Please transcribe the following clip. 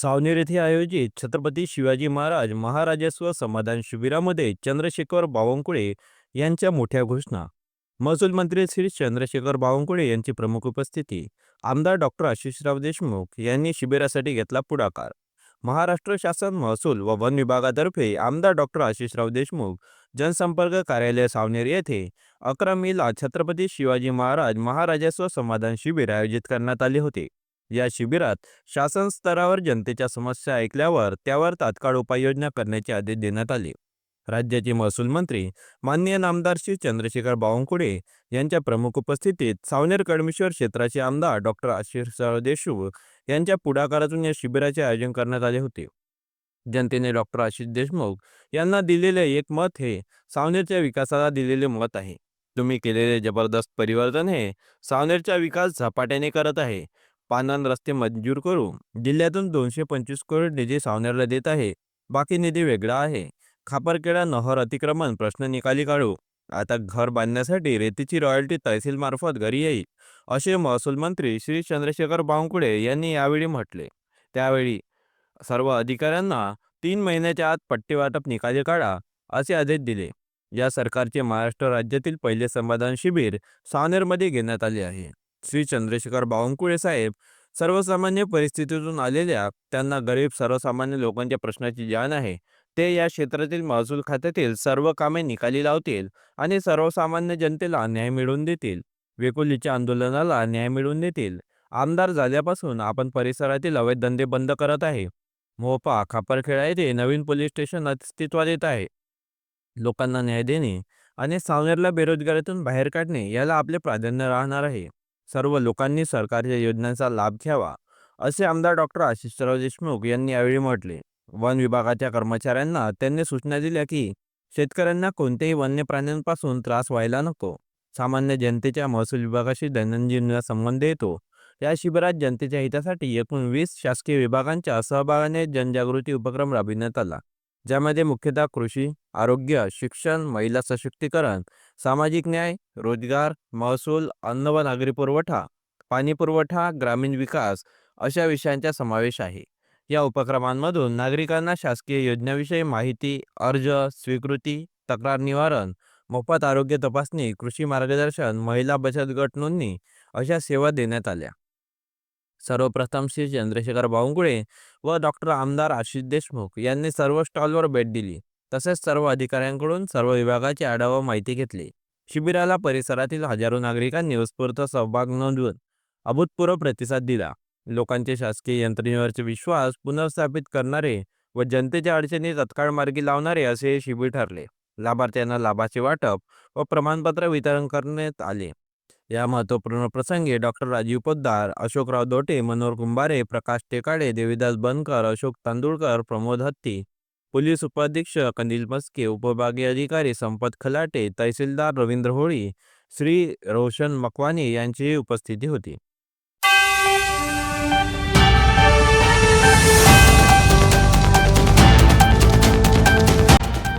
सावनेर येथे आयोजित छत्रपती शिवाजी महाराज महाराजस्व समाधान शिबिरामध्ये चंद्रशेखर बावनकुळे यांच्या मोठ्या घोषणा. महसूल मंत्री श्री चंद्रशेखर बावनकुळे यांची प्रमुख उपस्थिती. आमदार डॉक्टर आशिषराव देशमुख यांनी शिबिरासाठी घेतला पुढाकार. महाराष्ट्र शासन महसूल व वन विभागातर्फे आमदार डॉक्टर आशिषराव देशमुख जनसंपर्क कार्यालय सावनेर येथे अकरा मेला छत्रपती शिवाजी महाराज महाराजस्व समाधान शिबिर आयोजित करण्यात आले होते. या शिबिरात शासन स्तरावर जनतेच्या समस्या ऐकल्यावर त्यावर तात्काळ उपाययोजना करण्याचे आदेश देण्यात आले. राज्याचे महसूल मंत्री माननीय नामदार श्री चंद्रशेखर बावनकुळे यांच्या प्रमुख उपस्थितीत सावनेर कडमेश्वर क्षेत्राचे आमदार डॉक्टर आशिषराव देशमुख यांच्या पुढाकारातून या शिबिराचे आयोजन करण्यात आले होते. जनतेने डॉक्टर आशिष देशमुख यांना दिलेले एक मत हे सावनेरच्या विकासाला दिलेले मत आहे. तुम्ही केलेले जबरदस्त परिवर्तन हे सावनेरचा विकास झपाट्याने करत आहे. पानान रस्ते मंजूर करू जिल्ह्यातून दोनशे पंचवीस करोड निधी सावनेरला देत आहे. बाकी निधी वेगळा आहे. खापरखेडा नहर अतिक्रमण प्रश्न निकाली काढू. आता घर बांधण्यासाठी रेतीची रॉयल्टी तहसील मार्फत घरी येईल असे महसूल मंत्री श्री चंद्रशेखर बावनकुळे यांनी यावेळी म्हटले. त्यावेळी सर्व अधिकाऱ्यांना तीन महिन्याच्या आत पट्टे वाटप निकाली काढा असे आदेश दिले. या सरकारचे महाराष्ट्र राज्यातील पहिले समाधान शिबिर सावनेरमध्ये घेण्यात आले आहे. श्री चंद्रशेखर बावनकुळे साहेब सर्वसामान्य परिस्थितीतून आलेल्या त्यांना गरीब सर्वसामान्य लोकांच्या प्रश्नाची जाण आहे. ते या क्षेत्रातील महसूल खात्यातील सर्व कामे निकाली लावतील आणि सर्वसामान्य जनतेला न्याय मिळवून देतील. वेकुलीच्या आंदोलनाला न्याय मिळवून देतील. आमदार झाल्यापासून आपण परिसरातील अवैध धंदे बंद करत आहे. मोपा खापरखेडा येथे नवीन पोलीस स्टेशन अस्तित्वात येत आहे. लोकांना न्याय देणे आणि सावनेरला बेरोजगारीतून बाहेर काढणे याला आपले प्राधान्य राहणार आहे. सर्व लोकांनी सरकारच्या योजनांचा लाभ घ्यावा असे आमदार डॉक्टर आशिषराव देशमुख यांनी यावेळी म्हटले. वन विभागाच्या कर्मचाऱ्यांना त्यांनी सूचना दिल्या की शेतकऱ्यांना कोणत्याही वन्य प्राण्यांपासून त्रास व्हायला नको. सामान्य जनतेच्या महसूल विभागाशी दैनंदिन संबंध येतो. या शिबिरात जनतेच्या हितासाठी एकूण वीस शासकीय विभागांच्या सहभागाने जनजागृती उपक्रम राबविण्यात आला. ज्यामध्ये मुख्यतः कृषी आरोग्य शिक्षण महिला सशक्तीकरण सामाजिक न्याय रोजगार महसूल अन्न व नागरी पुरवठा पाणी पुरवठा ग्रामीण विकास अशा विषयांचा समावेश आहे. या उपक्रमांमधून नागरिकांना शासकीय योजनाविषयी माहिती अर्ज स्वीकृती तक्रार निवारण मोफत आरोग्य तपासणी कृषी मार्गदर्शन महिला बचत गट नोंदणी अशा सेवा देण्यात आल्या. सर्वप्रथम श्री चंद्रशेखर बावनकुळे व डॉक्टर आमदार आशिष देशमुख यांनी सर्व स्टॉलवर भेट दिली. तसेच सर्व अधिकाऱ्यांकडून सर्व विभागाची आढावा माहिती घेतली. शिबिराला परिसरातील हजारो नागरिकांनी उत्स्फूर्त सहभाग नोंदवून अभूतपूर्व प्रतिसाद दिला. लोकांचे शासकीय यंत्रणेवरचे विश्वास पुनर्स्थापित करणारे व जनतेच्या अडचणी तत्काळ मार्गी लावणारे असे हे शिबिर ठरले. लाभार्थ्यांना लाभाचे वाटप व प्रमाणपत्र वितरण करण्यात आले. या महत्त्वपूर्ण प्रसंगी डॉक्टर राजीव पोद्दार अशोकराव दोटे मनोहर कुंभारे प्रकाश टेकाडे देवीदास बनकर अशोक तांदुळकर प्रमोद हत्ती पोलीस उपाधीक्षक अनिल मस्के उपविभागीय अधिकारी संपत खलाटे तहसीलदार रवींद्र होळी श्री रोशन मकवानी यांचीही उपस्थिती होती.